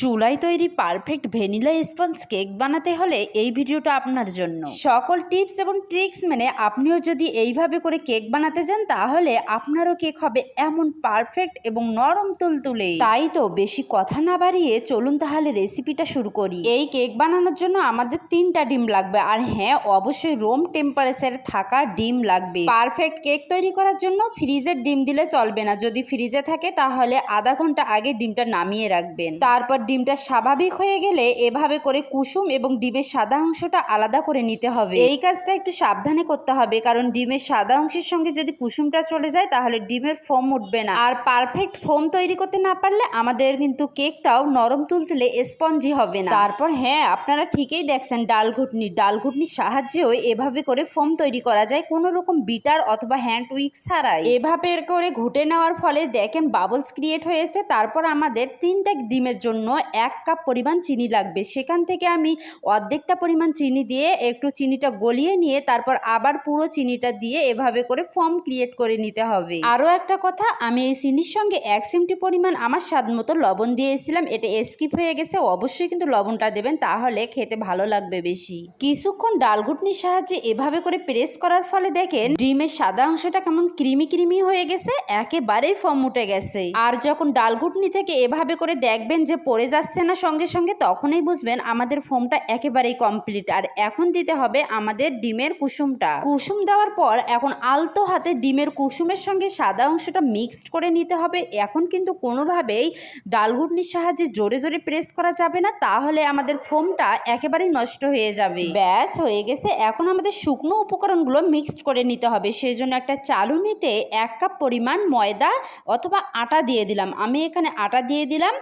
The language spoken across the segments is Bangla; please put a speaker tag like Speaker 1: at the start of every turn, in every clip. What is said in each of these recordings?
Speaker 1: চুলায় তৈরি পারফেক্ট ভ্যানিলা স্পঞ্জ কেক বানাতে হলে এই ভিডিওটা আপনার জন্য। সকল টিপস এবং ট্রিক্স মেনে আপনিও যদি এইভাবে করে কেক বানাতে যান, তাহলে আপনারও কেক হবে এমন পারফেক্ট এবং নরম তুলতুলে। তাই তো বেশি কথা না বাড়িয়ে চলুন তাহলে রেসিপিটা শুরু করি। এই কেক বানানোর জন্য আমাদের তিনটা ডিম লাগবে, আর হ্যাঁ অবশ্যই রুম টেম্পারেচারে থাকা ডিম লাগবে। পারফেক্ট কেক তৈরি করার জন্য ফ্রিজের ডিম দিলে চলবে না। যদি ফ্রিজে থাকে, তাহলে আধা ঘণ্টা আগে ডিমটা নামিয়ে রাখবেন। তারপর ডিমটা স্বাভাবিক হয়ে গেলে এভাবে করে কুসুম এবং ডিমের সাদা অংশটা আলাদা করে নিতে হবে। এই কাজটা একটু সাবধানে করতে হবে, কারণ ডিমের সাদা অংশের সঙ্গে যদি কুসুমটা চলে যায়, তাহলে ডিমের ফোম উঠবে না। আর পারফেক্ট ফোম তৈরি করতে না পারলে আমাদের কিন্তু কেকটাও নরম তুলতুলে স্পঞ্জি হবে না। তারপর হ্যাঁ আপনারা ঠিকই দেখছেন, ডাল ঘুটনি। ডাল ঘুটনির সাহায্যেও এভাবে করে ফোম তৈরি করা যায় কোনো রকম বিটার অথবা হ্যান্ড উইক ছাড়াই। এভাবে করে ঘুটে নেওয়ার ফলে দেখেন বাবলস ক্রিয়েট হয়েছে, তারপর আমাদের তিনটা ডিমের জন্য এক কাপ পরিমাণ চিনি লাগবে। সেখান থেকে আমি অর্ধেকটা পরিমাণ চিনি দিয়ে একটু চিনিটা গলিয়ে নিয়ে তারপর আবার পুরো চিনিটা দিয়ে এভাবে করে ফর্ম ক্রিয়েট করে নিতে হবে। আরও একটা কথা, আমি এই চিনির সঙ্গে এক সিমটি পরিমাণ আমার স্বাদ মতো লবণ দিয়েছিলাম। এটা স্কিপ হয়ে গেছে, অবশ্যই কিন্তু লবণটা দেবেন, তাহলে খেতে ভালো লাগবে বেশি। কিছুক্ষণ ডালঘুটনির সাহায্যে এভাবে করে প্রেস করার ফলে দেখেন, ডিমের সাদা অংশটা কেমন ক্রিমি ক্রিমি হয়ে গেছে, একেবারেই ফর্ম উঠে গেছে। আর যখন ডালঘুটনি থেকে এভাবে করে দেখবেন যে পড়ে যাচ্ছে না সঙ্গে সঙ্গে, তখনই বুঝবেন আমাদের ফোমটা একেবারেই কমপ্লিট আর এখন দিতে হবে আমাদের ডিমের কুসুমটা। কুসুম দেওয়ার পর এখন আলতো হাতে ডিমের কুসুমের সঙ্গে সাদা অংশটা মিক্সড করে নিতে হবে। এখন কিন্তু কোনোভাবেই ডালঘুটনির সাহায্যে জোরে জোরে প্রেস করা যাবে না, তাহলে আমাদের ফোমটা একেবারেই নষ্ট হয়ে যাবে। ব্যাস, হয়ে গেছে। এখন আমাদের শুকনো উপকরণগুলো মিক্সড করে নিতে হবে। সেই জন্য একটা চালুনিতে এক কাপ পরিমাণ ময়দা অথবা আটা দিয়ে দিলাম। আমি এখানে আটা দিয়ে দিলাম।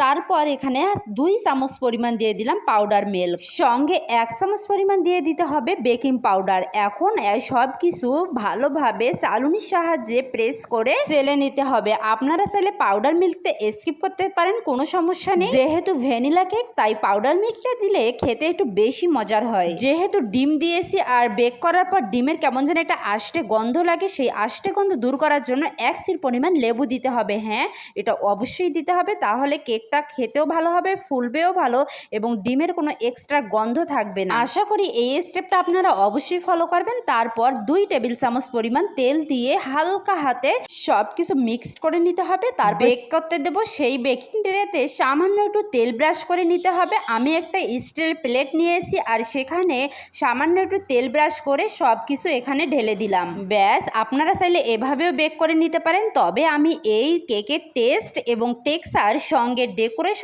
Speaker 1: তারপর এখানে দুই চামচ পরিমাণ দিয়ে দিলাম পাউডার মিল্ক সঙ্গে এক চামচ পরিমাণ দিয়ে দিতে হবে বেকিং পাউডার এখন সব কিছু ভালোভাবে চালুনির সাহায্যে প্রেস করে চেলে নিতে হবে। আপনারা চাইলে পাউডার মিল্কটা স্কিপ করতে পারেন, কোনো সমস্যা নেই। যেহেতু ভ্যানিলা কেক তাই পাউডার মিল্কটা দিলে খেতে একটু বেশি মজার হয়। যেহেতু ডিম দিয়েছি আর বেক করার পর ডিমের কেমন যেন একটা আষ্টে গন্ধ লাগে, সেই আষ্টে গন্ধ দূর করার জন্য এক সির পরিমাণ লেবু দিতে হবে। হ্যাঁ এটা অবশ্যই দিতে হবে। তাহলে কেকটা খেতেও ভালো হবে ফুলবেও ভালো এবং ডিমের কোনো এক্সট্রা গন্ধ থাকবে না। আশা করি এই স্টেপটা আপনারা অবশ্যই ফলো করবেন। তারপর দুই টেবিল চামচ পরিমাণ তেল দিয়ে হালকা হাতে সব কিছু মিক্সড করে নিতে হবে। তার বেক করতে দেব সেই বেকিং ট্রেতে সামান্য একটু তেল ব্রাশ করে নিতে হবে। আমি একটা স্টিল প্লেট নিয়ে এসেছি আর সেখানে সামান্য একটু তেল ব্রাশ করে সব কিছু এখানে ঢেলে দিলাম। ব্যাস আপনারা চাইলে এভাবেও বেক করে নিতে পারেন। তবে আমি এই কেকের টেস্ট এবং টেক্সার সঙ্গে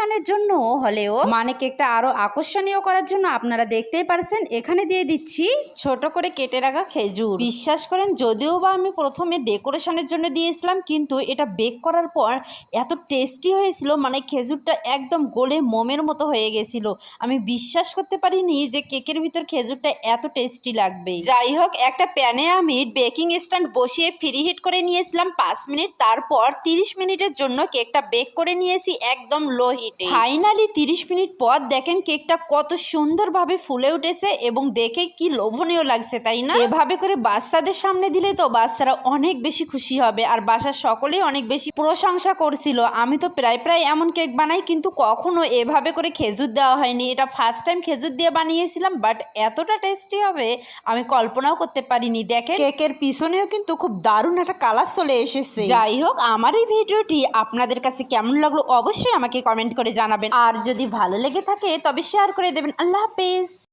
Speaker 1: ডেকোরেশনের জন্য হলেও মানে কেকটা আরও আকর্ষণীয় করার জন্য আপনারা দেখতেই পারছেন, এখানে দিয়ে দিচ্ছি ছোট করে কেটে রাখা খেজুর। বিশ্বাস করেন, যদিও বা আমি প্রথমে ডেকোরেশনের জন্য দিয়েছিলাম, কিন্তু এটা বেক করার পর এত টেস্টি হয়েছিল মানে খেজুরটা একদম গোলে মোমের মতো হয়ে গেছিল। আমি বিশ্বাস করতে পারিনি যে কেকের ভিতর খেজুরটা এত টেস্টি লাগবে। যাই হোক, একটা প্যানে আমি বেকিং স্ট্যান্ড বসিয়ে ফ্রি হিট করে নিয়েছিলাম পাঁচ মিনিট, তারপর তিরিশ মিনিটের জন্য কেকটা বেক করে নিয়েছি একদম লো হিটে। ফাইনালি তিরিশ মিনিট পর দেখেন কেকটা কত সুন্দরভাবে ফুলে উঠেছে এবং দেখে কি লোভনীয় লাগছে তাই না? এভাবে করে বাচ্চাদের সামনে দিলে তো বাচ্চারা অনেক বেশি খুশি হবে আর বাসার সকলেই অনেক বেশি প্রশংসা করছিল। আমি তো প্রায় প্রায় এমন কেক বানাই কিন্তু কখনো এভাবে করে খেজুর দেওয়া হয়নি। এটা ফার্স্ট টাইম খেজুর দিয়ে বানিয়েছিলাম বাট এতটা টেস্টি হবে আমি কল্পনাও করতে পারিনি। দেখে কেকের পিছনেও কিন্তু খুব দারুণ একটা কালার চলে এসেছে। যাই হোক আমার এই ভিডিওটি আপনাদের কাছে কেমন লাগল অবশ্যই আমাকে করে জানাবেন। আর যদি ভালো লেগে থাকে তবে শেয়ার করে দেবেন। আল্লাহ হাফেজ।